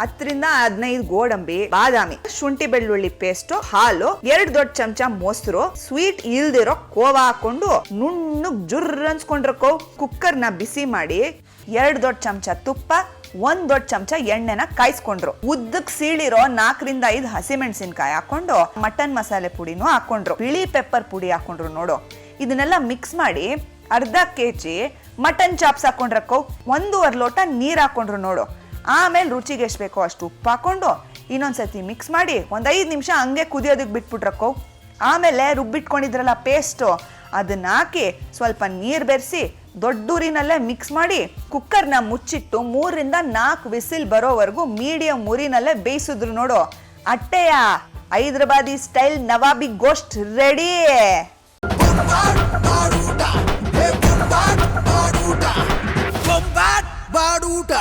ಹತ್ತರಿಂದ ಹದಿನೈದು ಗೋಡಂಬಿ, ಬಾದಾಮಿ, ಶುಂಠಿ ಬೆಳ್ಳುಳ್ಳಿ ಪೇಸ್ಟ್, ಹಾಲು, ಎರಡು ದೊಡ್ಡ ಚಮಚ ಮೊಸರು, ಸ್ವೀಟ್ ಇಲ್ದಿರೋ ಕೋವಾ ಹಾಕೊಂಡು ನುಣ್ಣಗ್ ಜುರ್ ಅನ್ಸ್ಕೊಂಡಿರಕೋ ಕುಕ್ಕರ್ನ ಬಿಸಿ ಮಾಡಿ ಎರಡು ದೊಡ್ಡ ಚಮಚ ತುಪ್ಪ, ಒಂದ್ ದೊಡ್ಡ ಚಮಚ ಎಣ್ಣೆನ ಕಾಯಿಸ್ಕೊಂಡ್ರು. ಉದ್ದಕ್ ಸೀಳಿರೋ ನಾಲ್ಕರಿಂದ ಐದು ಹಸಿಮೆಣಸಿನ್ಕಾಯಿ ಹಾಕೊಂಡು ಮಟನ್ ಮಸಾಲೆ ಪುಡಿನೂ ಹಾಕೊಂಡ್ರು. ಬಿಳಿ ಪೆಪ್ಪರ್ ಪುಡಿ ಹಾಕೊಂಡ್ರು ನೋಡು. ಇದನ್ನೆಲ್ಲ ಮಿಕ್ಸ್ ಮಾಡಿ ಅರ್ಧ ಕೆ ಜಿ ಮಟನ್ ಚಾಪ್ಸ್ ಹಾಕೊಂಡ್ರಕ್ಕೋ. ಒಂದೂವರೆ ಲೋಟ ನೀರ್ ಹಾಕೊಂಡ್ರು ನೋಡು. ಆಮೇಲೆ ರುಚಿಗೆ ಎಷ್ಟು ಬೇಕೋ ಅಷ್ಟು ಉಪ್ಪು ಹಾಕೊಂಡು ಸರ್ತಿ ಮಿಕ್ಸ್ ಮಾಡಿ ಒಂದು ಐದು ನಿಮಿಷ ಹಂಗೆ ಕುದಿಯೋದಕ್ಕೆ ಬಿಟ್ಬಿಟ್ರಕ್ಕೋ. ಆಮೇಲೆ ರುಬ್ಬಿಟ್ಕೊಂಡಿದ್ರಲ್ಲ ಪೇಸ್ಟು ಅದನ್ನ ಹಾಕಿ ಸ್ವಲ್ಪ ನೀರು ಬೆರೆಸಿ ದೊಡ್ಡೂರಿನಲ್ಲೇ ಮಿಕ್ಸ್ ಮಾಡಿ ಕುಕ್ಕರ್ನ ಮುಚ್ಚಿಟ್ಟು ಮೂರರಿಂದ ನಾಲ್ಕು ವಿಸಿಲ್ ಬರೋವರೆಗೂ ಮೀಡಿಯಂ ಉರಿನಲ್ಲೇ ಬೇಯಿಸಿದ್ರು ನೋಡು. ಅಟ್ಟೆಯ ಹೈದ್ರಾಬಾದಿ ಸ್ಟೈಲ್ ನವಾಬಿ ಗೋಸ್ಟ್ ರೆಡಿ ಬಾಡೂಟ.